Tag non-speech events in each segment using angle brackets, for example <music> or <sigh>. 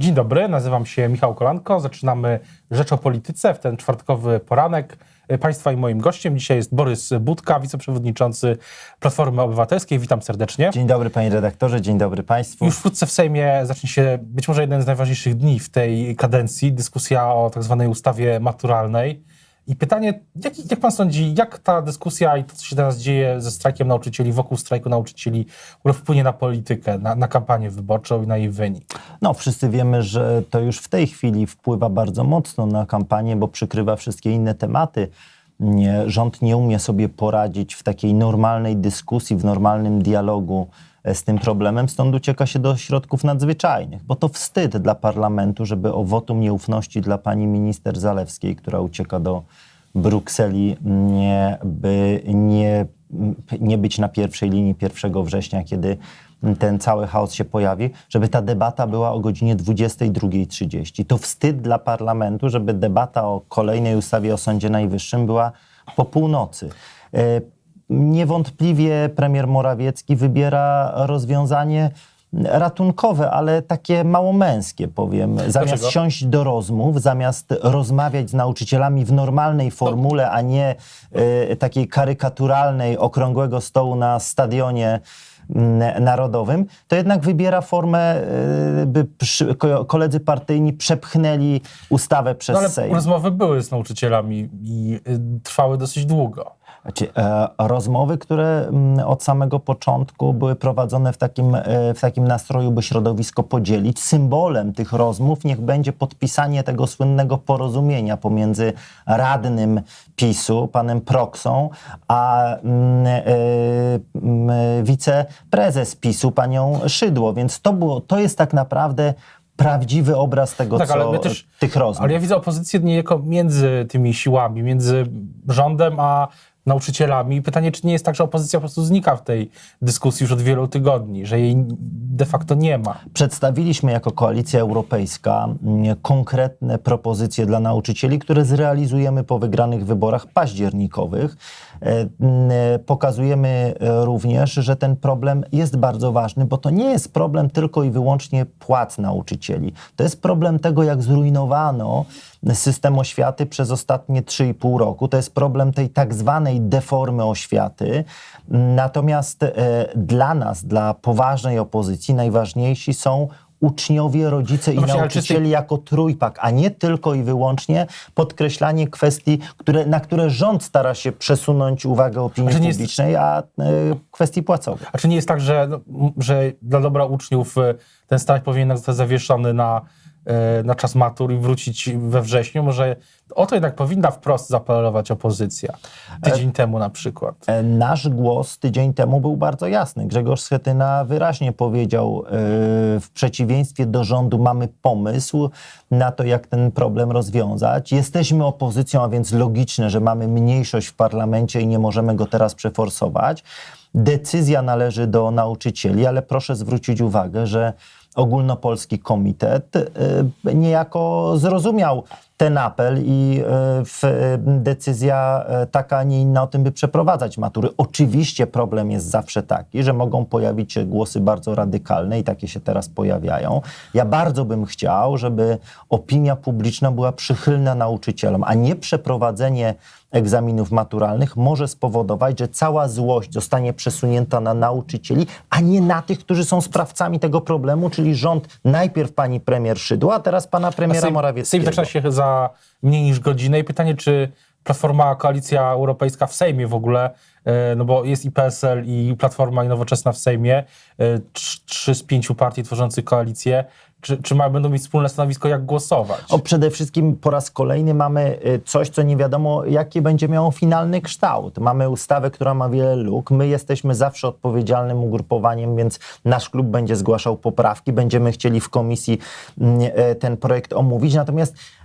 Dzień dobry, nazywam się Michał Kolanko. Zaczynamy Rzecz o Polityce w ten czwartkowy poranek. Państwa i moim gościem dzisiaj jest Borys Budka, wiceprzewodniczący Platformy Obywatelskiej. Witam serdecznie. Dzień dobry panie redaktorze, dzień dobry państwu. Już wkrótce w Sejmie zacznie się być może jeden z najważniejszych dni w tej kadencji, dyskusja o tak zwanej ustawie maturalnej. I pytanie, jak, jak pan sądzi, jak ta dyskusja i to, co się teraz dzieje ze strajkiem nauczycieli, wokół strajku nauczycieli, wpłynie na politykę, na, na kampanię wyborczą i na jej wynik? No, wszyscy wiemy, że to już w tej chwili wpływa bardzo mocno na kampanię, bo przykrywa wszystkie inne tematy. Nie, rząd nie umie sobie poradzić w takiej normalnej dyskusji, w normalnym dialogu z tym problemem, stąd ucieka się do środków nadzwyczajnych, bo to wstyd dla parlamentu, żeby o wotum nieufności dla pani minister Zalewskiej, która ucieka do Brukseli, nie, by nie, nie być na pierwszej linii 1 września, kiedy ten cały chaos się pojawi, żeby ta debata była o godzinie 22.30. To wstyd dla parlamentu, żeby debata o kolejnej ustawie o Sądzie Najwyższym była po północy. E, Niewątpliwie premier Morawiecki wybiera rozwiązanie ratunkowe, ale takie małomęskie, powiem. Zamiast Dlaczego? siąść do rozmów, zamiast rozmawiać z nauczycielami w normalnej formule, a nie e, takiej karykaturalnej, okrągłego stołu na stadionie mm, narodowym, to jednak wybiera formę, e, by przy, ko- koledzy partyjni przepchnęli ustawę przez No, ale Sejm. rozmowy były z nauczycielami i y, trwały dosyć długo. Znaczy, e, rozmowy, które mm, od samego początku były prowadzone w takim, e, w takim nastroju, by środowisko podzielić. Symbolem tych rozmów niech będzie podpisanie tego słynnego porozumienia pomiędzy radnym PiSu, panem Proksą, a mm, e, mm, wiceprezes PiSu, panią Szydło. Więc to, było, to jest tak naprawdę prawdziwy obraz tego, Tak, ale co, też- tych rozmów. Ale ja widzę opozycję niejako między tymi siłami, między rządem a nauczycielami. Pytanie, czy nie jest tak, że opozycja po prostu znika w tej dyskusji już od wielu tygodni, że jej de facto nie ma. Przedstawiliśmy jako Koalicja Europejska mm, konkretne propozycje dla nauczycieli, które zrealizujemy po wygranych wyborach październikowych. E, e, Pokazujemy e, również, że ten problem jest bardzo ważny, bo to nie jest problem tylko i wyłącznie płac nauczycieli. To jest problem tego, jak zrujnowano system oświaty przez ostatnie 3,5 roku. To jest problem tej tak zwanej deformy oświaty. Natomiast dla nas, dla poważnej opozycji, najważniejsi są uczniowie, rodzice i No tej- nauczycieli jako trójpak, a nie tylko i wyłącznie podkreślanie kwestii, które, na które rząd stara się przesunąć uwagę opinii A nie jest- publicznej, a e, kwestii płacowych. A czy nie jest tak, że, no, że dla dobra uczniów y, ten strajk powinien zostać zawieszony na, y, na czas matur i wrócić we wrześniu? Może o to jednak powinna wprost zaapelować opozycja. Tydzień temu na przykład. E, Nasz głos tydzień temu był bardzo jasny. Grzegorz Schetyna wyraźnie powiedział, e, w przeciwieństwie do rządu mamy pomysł na to, jak ten problem rozwiązać. Jesteśmy opozycją, a więc logiczne, że mamy mniejszość w parlamencie i nie możemy go teraz przeforsować. Decyzja należy do nauczycieli, ale proszę zwrócić uwagę, że ogólnopolski komitet e, niejako zrozumiał ten apel i e, w, e, decyzja e, taka, a nie inna o tym, by przeprowadzać matury. Oczywiście problem jest zawsze taki, że mogą pojawić się głosy bardzo radykalne i takie się teraz pojawiają. Ja bardzo bym chciał, żeby opinia publiczna była przychylna nauczycielom, a nie przeprowadzenie egzaminów maturalnych może spowodować, że cała złość zostanie przesunięta na nauczycieli, a nie na tych, którzy są sprawcami tego problemu, czyli rząd najpierw pani premier Szydło, a teraz pana premiera Morawieckiego. Sejm zaczyna się za mniej niż godzinę i pytanie, czy Platforma, Koalicja Europejska w Sejmie w ogóle, e, no bo jest i PSL, i Platforma, i Nowoczesna w Sejmie, e, trz- trzy z pięciu partii tworzących koalicję, czy, czy ma, będą mieć wspólne stanowisko, jak głosować? O, przede wszystkim po raz kolejny mamy y, coś, co nie wiadomo, jaki będzie miało finalny kształt. Mamy ustawę, która ma wiele luk. My jesteśmy zawsze odpowiedzialnym ugrupowaniem, więc nasz klub będzie zgłaszał poprawki. Będziemy chcieli w komisji mm, e, ten projekt omówić. Natomiast e,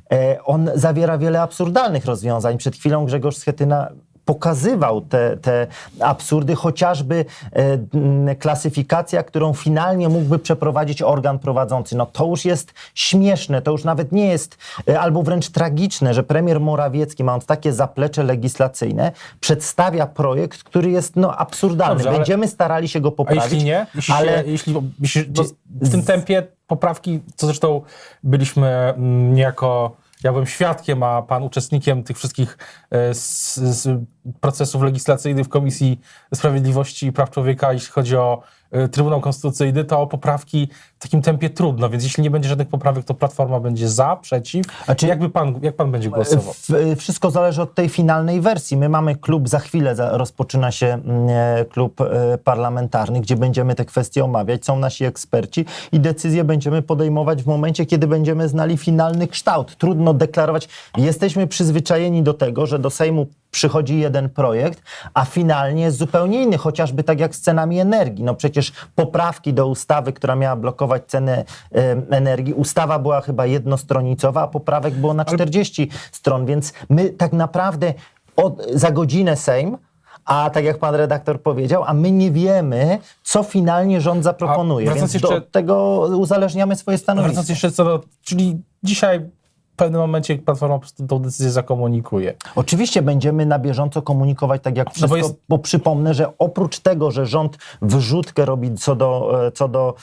on zawiera wiele absurdalnych rozwiązań. Przed chwilą Grzegorz Schetyna pokazywał te, te absurdy, chociażby e, klasyfikacja, którą finalnie mógłby przeprowadzić organ prowadzący. No to już jest śmieszne, to już nawet nie jest, e, albo wręcz tragiczne, że premier Morawiecki, mając takie zaplecze legislacyjne, przedstawia projekt, który jest no, absurdalny. Dobrze, ale- Będziemy starali się go A poprawić, jeśli nie? Jeśli, ale się, jeśli, jeśli w tym tempie poprawki, co zresztą byliśmy mm, niejako, ja byłem świadkiem, a pan uczestnikiem tych wszystkich e, z, z procesów legislacyjnych w Komisji Sprawiedliwości i Praw Człowieka, jeśli chodzi o e, Trybunał Konstytucyjny, to poprawki takim tempie trudno, więc jeśli nie będzie żadnych poprawek, to Platforma będzie za, przeciw. A czy- Jakby pan, jak pan będzie głosował? W, wszystko zależy od tej finalnej wersji. My mamy klub, za chwilę za, rozpoczyna się mm, e, klub e, parlamentarny, gdzie będziemy te kwestie omawiać. Są nasi eksperci i decyzje będziemy podejmować w momencie, kiedy będziemy znali finalny kształt. Trudno deklarować. Jesteśmy przyzwyczajeni do tego, że do Sejmu przychodzi jeden projekt, a finalnie jest zupełnie inny, chociażby tak jak z cenami energii. No przecież poprawki do ustawy, która miała blokować cenę e, energii, ustawa była chyba jednostronicowa, a poprawek było na 40 stron, więc my tak naprawdę od, za godzinę Sejm a tak jak pan redaktor powiedział, a my nie wiemy, co finalnie rząd zaproponuje, więc jeszcze- do tego uzależniamy swoje stanowisko. Wracając jeszcze co do, czyli dzisiaj w pewnym momencie Platforma po prostu tą decyzję zakomunikuje. Oczywiście będziemy na bieżąco komunikować tak jak wszystko, No bo bo, jest- przypomnę, że oprócz tego, że rząd wrzutkę robi co do, e, co do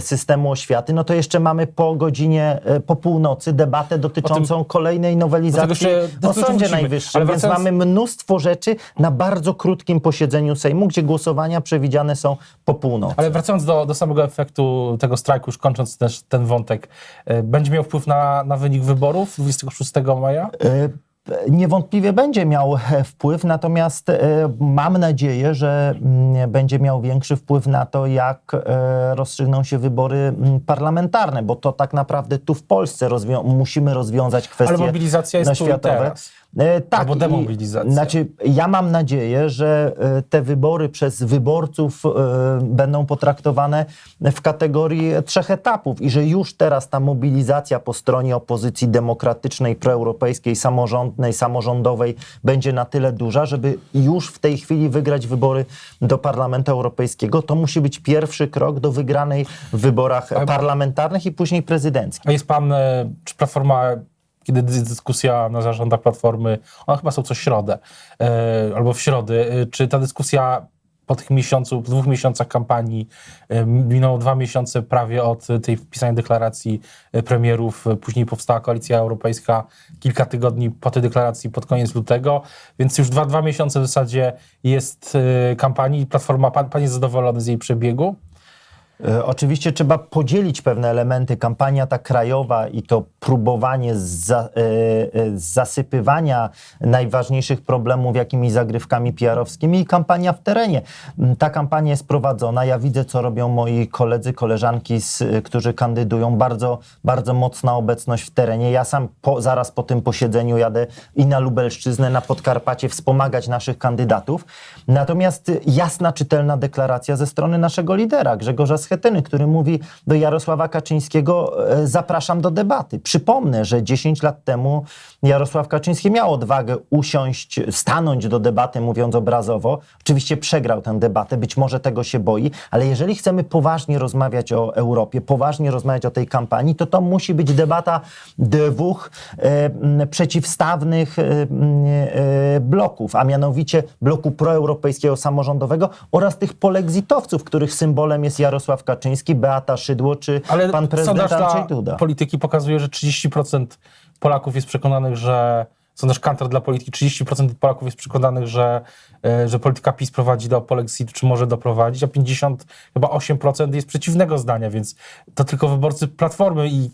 systemu oświaty, no to jeszcze mamy po godzinie, e, po północy debatę dotyczącą kolejnej nowelizacji o Sądzie. Najwyższym, Ale więc wracając- mamy mnóstwo rzeczy na bardzo krótkim posiedzeniu Sejmu, gdzie głosowania przewidziane są po północy. Ale wracając do, do samego efektu tego strajku, już kończąc też ten wątek, e, będzie miał wpływ na, na wynik wyborów 26 maja? E, Niewątpliwie będzie miał e, wpływ, natomiast e, mam nadzieję, że mm, będzie miał większy wpływ na to, jak rozstrzygną się wybory mm, parlamentarne, bo to tak naprawdę tu w Polsce rozwią- musimy rozwiązać kwestie Ale mobilizacja jest na tu i światowe. teraz. E, Tak, Albo i- demobilizacja. Znaczy, ja mam nadzieję, że e, te wybory przez wyborców e, będą potraktowane w kategorii trzech etapów i że już teraz ta mobilizacja po stronie opozycji demokratycznej, proeuropejskiej, samorządnej, samorządowej będzie na tyle duża, żeby już w tej chwili wygrać wybory do Parlamentu Europejskiego. To musi być pierwszy krok do wygranej w wyborach parlamentarnych i później prezydenckich. A jest pan, czy Platforma, kiedy dy- dyskusja na zarządach Platformy, one chyba są co środę, e, albo w środę, e, czy ta dyskusja po tych miesiącu, po dwóch miesiącach kampanii, e, minęło dwa miesiące prawie od tej wpisanej deklaracji premierów, później powstała Koalicja Europejska kilka tygodni po tej deklaracji, pod koniec lutego, więc już dwa, dwa miesiące w zasadzie jest kampanii. Platforma, pan, pan jest zadowolony z jej przebiegu? E, Oczywiście trzeba podzielić pewne elementy. Kampania ta krajowa i to próbowanie za, e, e, zasypywania najważniejszych problemów jakimiś zagrywkami PR-owskimi i kampania w terenie. M, Ta kampania jest prowadzona. Ja widzę, co robią moi koledzy, koleżanki, z, którzy kandydują. Bardzo, bardzo mocna obecność w terenie. Ja sam po, zaraz po tym posiedzeniu jadę i na Lubelszczyznę, na Podkarpacie wspomagać naszych kandydatów. Natomiast jasna, czytelna deklaracja ze strony naszego lidera, Grzegorza Schetyny, który mówi do Jarosława Kaczyńskiego e, zapraszam do debaty. Przypomnę, że 10 lat temu Jarosław Kaczyński miał odwagę usiąść, stanąć do debaty, mówiąc obrazowo. Oczywiście przegrał tę debatę, być może tego się boi, ale jeżeli chcemy poważnie rozmawiać o Europie, poważnie rozmawiać o tej kampanii, to to musi być debata dwóch e, przeciwstawnych e, e, bloków, a mianowicie bloku proeuropejskiego samorządowego oraz tych polexitowców, których symbolem jest Jarosław Kaczyński, Beata Szydło czy Ale pan prezydent Andrzej Duda. polityki pokazuje, że 30% Polaków jest przekonanych, że sondaż Kantor dla polityki, 30% Polaków jest przekonanych, że, e, że polityka PiS prowadzi do polexitu, czy może doprowadzić, a 50, chyba 8% jest przeciwnego zdania, więc to tylko wyborcy Platformy i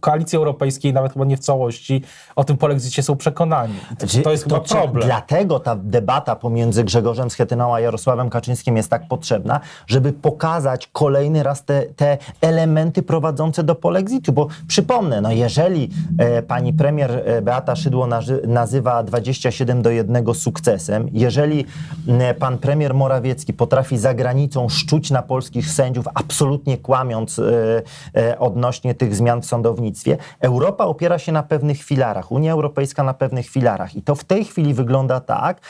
Koalicji Europejskiej, nawet chyba nie w całości, o tym polexicie są przekonani. To, to jest chyba czy- problem. Dlatego ta debata pomiędzy Grzegorzem Schetyną a Jarosławem Kaczyńskim jest tak potrzebna, żeby pokazać kolejny raz te, te elementy prowadzące do polexitu. Bo przypomnę, no jeżeli e, pani premier e, Beata Szydło nazywa 27 do 1 sukcesem, jeżeli e, pan premier Morawiecki potrafi za granicą szczuć na polskich sędziów, absolutnie kłamiąc e, e, odnośnie tych zmian zmian w sądownictwie. Europa opiera się na pewnych filarach, Unia Europejska na pewnych filarach. I to w tej chwili wygląda tak,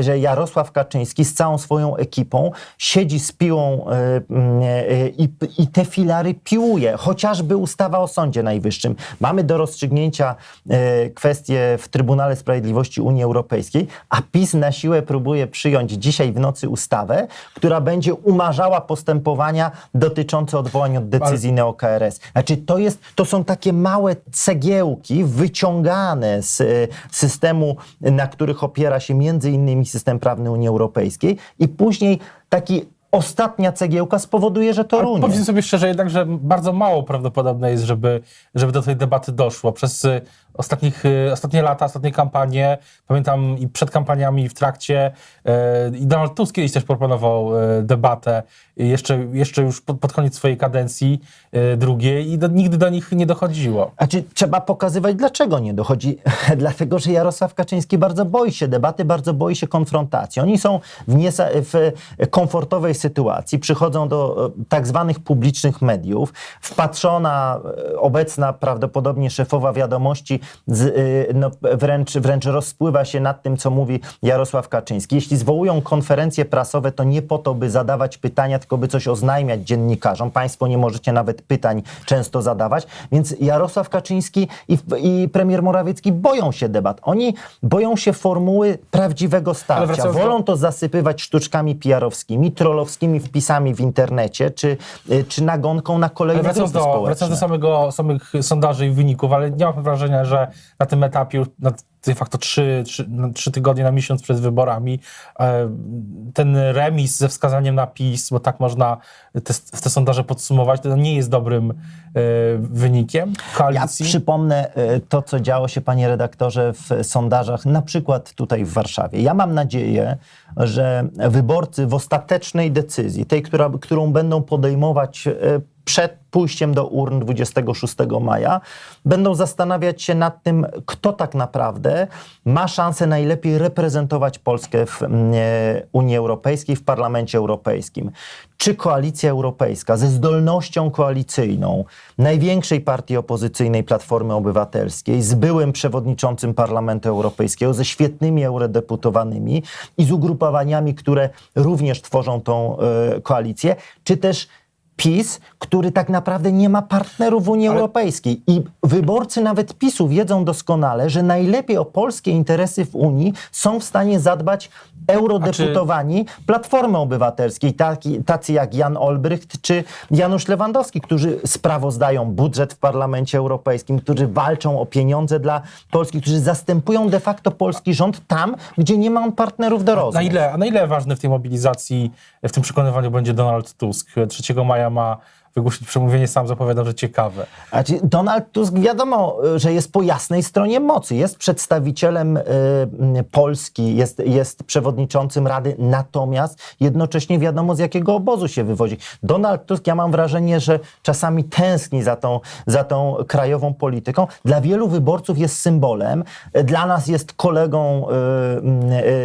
że Jarosław Kaczyński z całą swoją ekipą siedzi z piłą e, e, i, i te filary piłuje. Chociażby ustawa o Sądzie Najwyższym. Mamy do rozstrzygnięcia e, kwestie w Trybunale Sprawiedliwości Unii Europejskiej, a PiS na siłę próbuje przyjąć dzisiaj w nocy ustawę, która będzie umarzała postępowania dotyczące odwołań od decyzji neo-KRS. Znaczy to, jest, to są takie małe cegiełki wyciągane z e, systemu, na których opiera się między innymi system prawny Unii Europejskiej i później taki ostatnia cegiełka spowoduje, że to Ale runie. Powiedzmy sobie szczerze jednak, że bardzo mało prawdopodobne jest, żeby, żeby do tej debaty doszło. Przez y, ostatnich, y, ostatnie lata, ostatnie kampanie, pamiętam i przed kampaniami, i w trakcie, y, i Donald Tusk kiedyś też proponował debatę, jeszcze, jeszcze już pod, koniec swojej kadencji drugiej i do, nigdy do nich nie dochodziło. Znaczy, trzeba pokazywać, dlaczego nie dochodzi. <laughs> Dlatego, że Jarosław Kaczyński bardzo boi się debaty, bardzo boi się konfrontacji. Oni są w, niesa- w komfortowej sytuacji, przychodzą do e, tak zwanych publicznych mediów. Wpatrzona, e, obecna prawdopodobnie szefowa wiadomości z, e, no, wręcz, wręcz rozpływa się nad tym, co mówi Jarosław Kaczyński. Jeśli zwołują konferencje prasowe, to nie po to, by zadawać pytania, tylko by coś oznajmiać dziennikarzom. Państwo nie możecie nawet pytań często zadawać. Więc Jarosław Kaczyński i, i premier Morawiecki boją się debat. Oni boją się formuły prawdziwego starcia. Wolą to zasypywać sztuczkami PR-owskimi, trollowskimi wpisami w internecie, czy, y, czy nagonką na kolejne wracając do, społeczne. wracając do samego, samych sondaży i wyników, ale nie mam wrażenia, że na tym etapie, na de facto trzy, trzy, no, trzy tygodnie na miesiąc przed wyborami, e, ten remis ze wskazaniem na PiS, bo tak można te, te sondaże podsumować, to nie jest dobrym e, wynikiem Ja koalicji. przypomnę e, to, co działo się, panie redaktorze, w sondażach, na przykład tutaj w Warszawie. Ja mam nadzieję, że wyborcy w ostatecznej decyzji, tej, która, którą będą podejmować przed pójściem do urn 26 maja, będą zastanawiać się nad tym, kto tak naprawdę ma szansę najlepiej reprezentować Polskę w mm, e, Unii Europejskiej, w Parlamencie Europejskim. Czy koalicja europejska ze zdolnością koalicyjną największej partii opozycyjnej Platformy Obywatelskiej, z byłym przewodniczącym Parlamentu Europejskiego, ze świetnymi eurodeputowanymi i z ugrupowaniami, które również tworzą tą e, koalicję, czy też PiS, który tak naprawdę nie ma partnerów w Unii Europejskiej. I wyborcy nawet PiSu wiedzą doskonale, że najlepiej o polskie interesy w Unii są w stanie zadbać eurodeputowani Platformy Obywatelskiej, taki, tacy jak Jan Olbrycht czy Janusz Lewandowski, którzy sprawozdają budżet w Parlamencie Europejskim, którzy walczą o pieniądze dla Polski, którzy zastępują de facto polski rząd tam, gdzie nie ma on partnerów do rozmów. Na ile, a na ile ważny w tej mobilizacji, w tym przekonywaniu będzie Donald Tusk? 3 maja ma wygłosić przemówienie, sam zapowiadał, że ciekawe. Znaczy, Donald Tusk wiadomo, y, że jest po jasnej stronie mocy. Jest przedstawicielem y, Polski, jest, jest przewodniczącym Rady, natomiast jednocześnie wiadomo, z jakiego obozu się wywodzi. Donald Tusk, ja mam wrażenie, że czasami tęskni za tą, za tą krajową polityką. Dla wielu wyborców jest symbolem, dla nas jest kolegą y,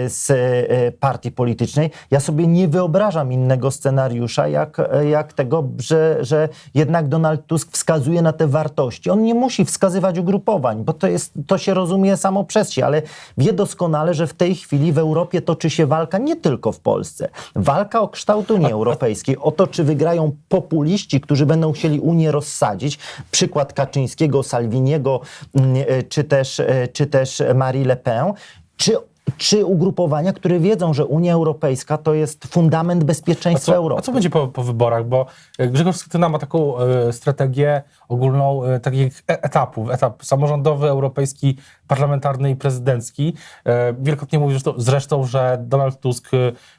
y, z y, partii politycznej. Ja sobie nie wyobrażam innego scenariusza, jak, jak tego, że, że jednak Donald Tusk wskazuje na te wartości. On nie musi wskazywać ugrupowań, bo to, jest, to się rozumie samo przez się, ale wie doskonale, że w tej chwili w Europie toczy się walka nie tylko w Polsce. Walka o kształt Unii <laughs> Europejskiej, o to, czy wygrają populiści, którzy będą chcieli Unię rozsadzić. Przykład Kaczyńskiego, Salviniego, mm, e, czy też, e, czy też Marie Le Pen. Czy czy ugrupowania, które wiedzą, że Unia Europejska to jest fundament A bezpieczeństwa co, Europy. a co będzie po, po wyborach? Bo e, Grzegorz Schetyna ma taką e, strategię ogólną e, takich e- etapów. Etap samorządowy, europejski, parlamentarny i prezydencki. E, wielokrotnie mówił zresztą, że Donald Tusk e,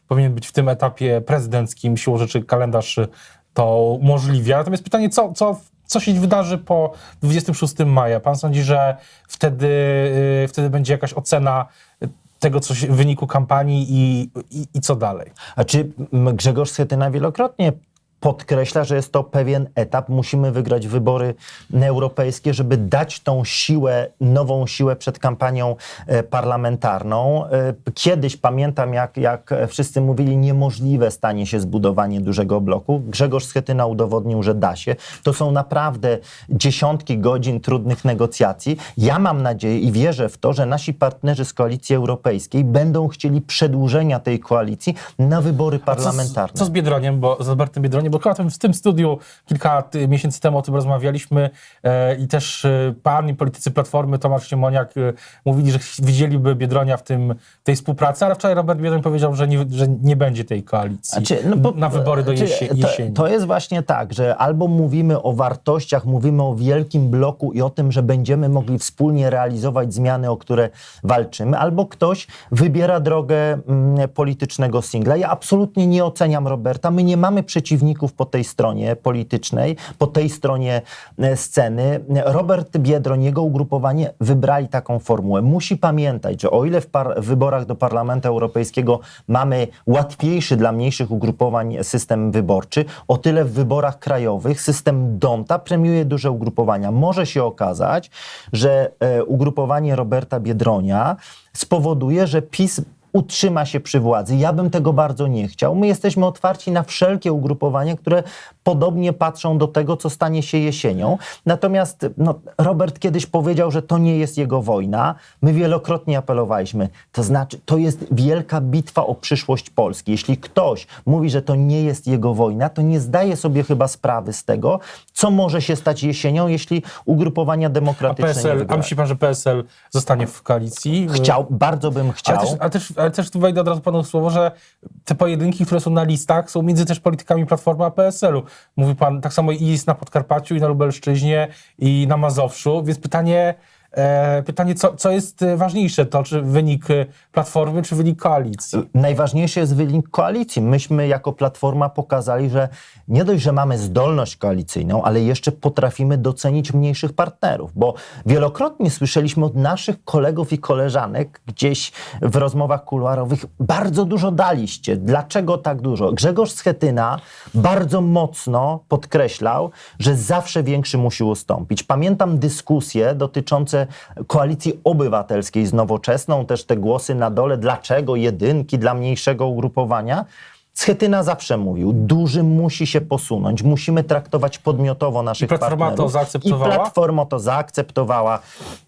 powinien być w tym etapie prezydenckim. Siłą rzeczy kalendarz to umożliwia. Natomiast pytanie, co, co, co się wydarzy po 26 maja? Pan sądzi, że wtedy, e, wtedy będzie jakaś ocena tego, co się, wyniku kampanii i, i, i co dalej? A czy Grzegorz Schetyna wielokrotnie podkreśla, że jest to pewien etap. Musimy wygrać wybory europejskie, żeby dać tą siłę, nową siłę przed kampanią e, parlamentarną. E, Kiedyś pamiętam, jak, jak wszyscy mówili, niemożliwe stanie się zbudowanie dużego bloku. Grzegorz Schetyna udowodnił, że da się. To są naprawdę dziesiątki godzin trudnych negocjacji. Ja mam nadzieję i wierzę w to, że nasi partnerzy z koalicji europejskiej będą chcieli przedłużenia tej koalicji na wybory Co z, parlamentarne. co z Biedroniem, bo z Albertem Biedroniem, bo tym- w tym studiu kilka miesięcy temu o tym rozmawialiśmy e, i też e, pan i politycy Platformy, Tomasz Siemoniak e, mówili, że widzieliby Biedronia w tym, tej współpracy, ale wczoraj Robert Biedroń powiedział, że nie, że nie będzie tej koalicji Znaczy, no bo- na wybory do znaczy, jesie, to, jesieni. to jest właśnie tak, że albo mówimy o wartościach, mówimy o wielkim bloku i o tym, że będziemy mogli wspólnie realizować zmiany, o które walczymy, albo ktoś wybiera drogę mm, politycznego singla. Ja absolutnie nie oceniam Roberta. My nie mamy przeciwników po tej stronie politycznej, po tej stronie e, sceny. Robert Biedroń, jego ugrupowanie wybrali taką formułę. Musi pamiętać, że o ile w, wyborach do Parlamentu Europejskiego mamy łatwiejszy dla mniejszych ugrupowań system wyborczy, o tyle w wyborach krajowych system Donta premiuje duże ugrupowania. Może się okazać, że e, ugrupowanie Roberta Biedronia spowoduje, że PiS utrzyma się przy władzy. Ja bym tego bardzo nie chciał. My jesteśmy otwarci na wszelkie ugrupowania, które podobnie patrzą do tego, co stanie się jesienią. Natomiast no, Robert kiedyś powiedział, że to nie jest jego wojna. My wielokrotnie apelowaliśmy. To znaczy, to jest wielka bitwa o przyszłość Polski. Jeśli ktoś mówi, że to nie jest jego wojna, to nie zdaje sobie chyba sprawy z tego, co może się stać jesienią, jeśli ugrupowania a demokratyczne nie PSL, a myśli pan, że PSL zostanie w koalicji? Chciał, bardzo bym chciał. Ale też, ale, też, ale też tu wejdę od razu panu słowo, że te pojedynki, które są na listach, są między też politykami Platformy a PSL-u. Mówi pan, tak samo i jest na Podkarpaciu, i na Lubelszczyźnie, i na Mazowszu, więc pytanie, pytanie co, co jest e, ważniejsze, to czy wynik e, Platformy, czy wynik koalicji? Najważniejszy jest wynik koalicji. Myśmy jako Platforma pokazali, że nie dość, że mamy zdolność koalicyjną, ale jeszcze potrafimy docenić mniejszych partnerów, bo wielokrotnie słyszeliśmy od naszych kolegów i koleżanek gdzieś w rozmowach kuluarowych, bardzo dużo daliście. Dlaczego tak dużo? Grzegorz Schetyna bardzo mocno podkreślał, że zawsze większy musi ustąpić. Pamiętam dyskusje dotyczące koalicji obywatelskiej z Nowoczesną, też te głosy na dole, dlaczego jedynki dla mniejszego ugrupowania. Schetyna zawsze mówił, duży musi się posunąć, musimy traktować podmiotowo naszych I Platforma to partnerów. zaakceptowała? I Platforma to zaakceptowała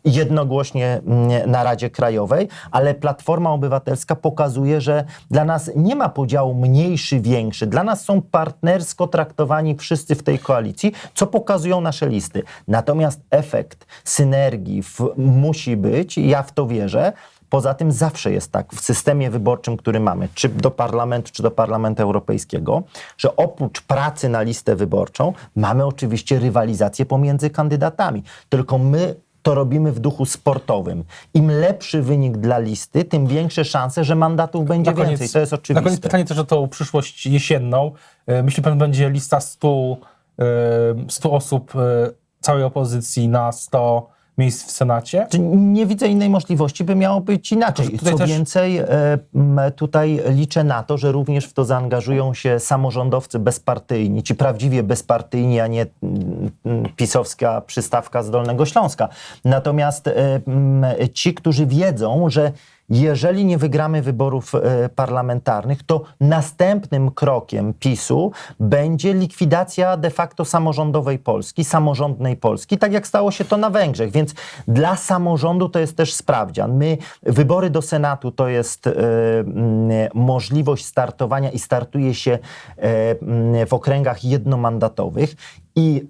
jednogłośnie mm, na Radzie Krajowej, ale Platforma Obywatelska pokazuje, że dla nas nie ma podziału mniejszy, większy. Dla nas są partnersko traktowani wszyscy w tej koalicji, co pokazują nasze listy. Natomiast efekt synergii w, musi być, i ja w to wierzę, Poza tym zawsze jest tak w systemie wyborczym, który mamy, czy do parlamentu, czy do parlamentu europejskiego, że oprócz pracy na listę wyborczą mamy oczywiście rywalizację pomiędzy kandydatami. Tylko my to robimy w duchu sportowym. Im lepszy wynik dla listy, tym większe szanse, że mandatów będzie więcej. To jest Na oczywiste. koniec pytanie też o tą przyszłość jesienną. E, Myśli pan, będzie lista 100, e, 100 osób e, całej opozycji na 100 miejsc w Senacie? Nie widzę innej możliwości, by miało być inaczej. Co też- więcej, e, tutaj liczę na to, że również w to zaangażują się samorządowcy bezpartyjni, ci prawdziwie bezpartyjni, a nie mm, mm, pisowska przystawka z Dolnego Śląska. Natomiast e, ci, którzy wiedzą, że jeżeli nie wygramy wyborów e, parlamentarnych, to następnym krokiem PiSu będzie likwidacja de facto samorządowej Polski, samorządnej Polski, tak jak stało się to na Węgrzech. Więc dla samorządu to jest też sprawdzian. My, wybory do Senatu to jest e, możliwość startowania i startuje się e, w okręgach jednomandatowych i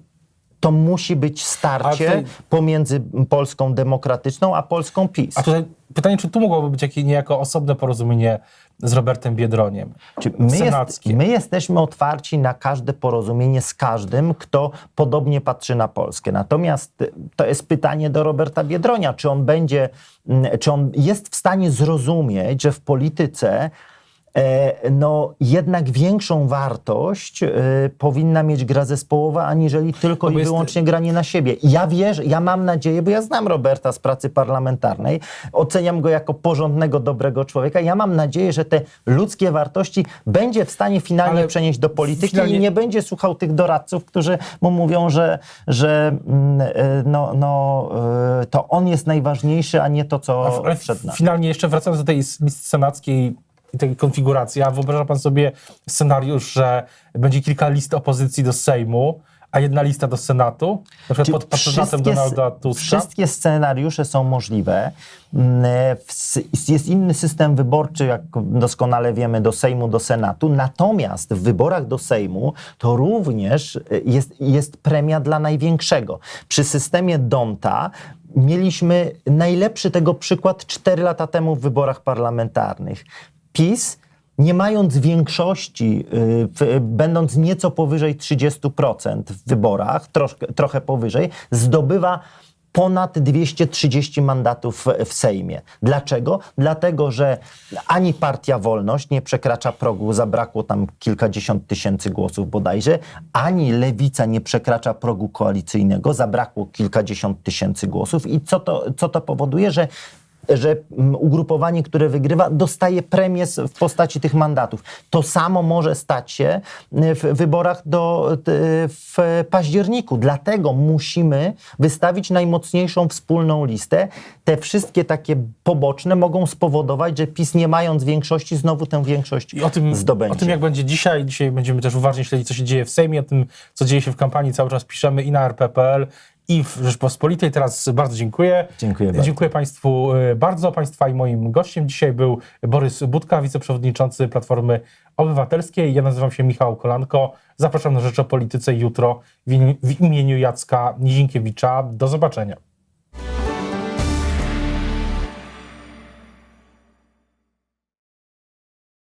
to musi być starcie tutaj- pomiędzy Polską Demokratyczną a Polską PiS. A tutaj pytanie, czy tu mogłoby być jakieś niejako osobne porozumienie z Robertem Biedroniem? Czy my, jest, my jesteśmy otwarci na każde porozumienie z każdym, kto podobnie patrzy na Polskę. Natomiast y, to jest pytanie do Roberta Biedronia, czy on będzie, mm, czy on jest w stanie zrozumieć, że w polityce no jednak większą wartość e, powinna mieć gra zespołowa, aniżeli tylko No i jest- wyłącznie granie na siebie. Ja wierzę, ja mam nadzieję, bo ja znam Roberta z pracy parlamentarnej, oceniam go jako porządnego, dobrego człowieka. Ja mam nadzieję, że te ludzkie wartości będzie w stanie finalnie Ale przenieść do polityki finalnie- i nie będzie słuchał tych doradców, którzy mu mówią, że, że mm, e, no, no, e, to on jest najważniejszy, a nie to, co Ale przed nami. finalnie jeszcze wracając do tej listy senackiej tej konfiguracji, a wyobraża pan sobie scenariusz, że będzie kilka list opozycji do Sejmu, a jedna lista do Senatu, na przykład pod patronatem Donalda Tuska? Wszystkie scenariusze są możliwe. Mm, Jest inny system wyborczy, jak doskonale wiemy, do Sejmu, do Senatu. Natomiast w wyborach do Sejmu to również e, jest, jest premia dla największego. Przy systemie Donta mieliśmy najlepszy tego przykład 4 lata temu w wyborach parlamentarnych. PiS nie mając większości, y, w, będąc nieco powyżej 30% w wyborach, troszkę, trochę powyżej, zdobywa ponad 230 mandatów w- Sejmie. Dlaczego? Dlatego, że ani Partia Wolność nie przekracza progu, zabrakło tam kilkadziesiąt tysięcy głosów bodajże, ani Lewica nie przekracza progu koalicyjnego, zabrakło kilkadziesiąt tysięcy głosów. I co to, co to powoduje? Że że mm, ugrupowanie, które wygrywa, dostaje premię w postaci tych mandatów. To samo może stać się y, w wyborach do, w październiku. Dlatego musimy wystawić najmocniejszą wspólną listę. Te wszystkie takie poboczne mogą spowodować, że PiS nie mając większości, znowu tę większość I o tym, zdobędzie. o tym, jak będzie dzisiaj. Dzisiaj będziemy też uważnie śledzić, co się dzieje w Sejmie, o tym, co dzieje się w kampanii. Cały czas piszemy i na RP.pl, i w Rzeczpospolitej. Teraz bardzo dziękuję. Dziękuję bardzo. Dziękuję Państwu y, bardzo. Państwa i moim gościem dzisiaj był Borys Budka, wiceprzewodniczący Platformy Obywatelskiej. Ja nazywam się Michał Kolanko. Zapraszam na Rzecz o Polityce jutro w imieniu Jacka Nizinkiewicza. Do zobaczenia.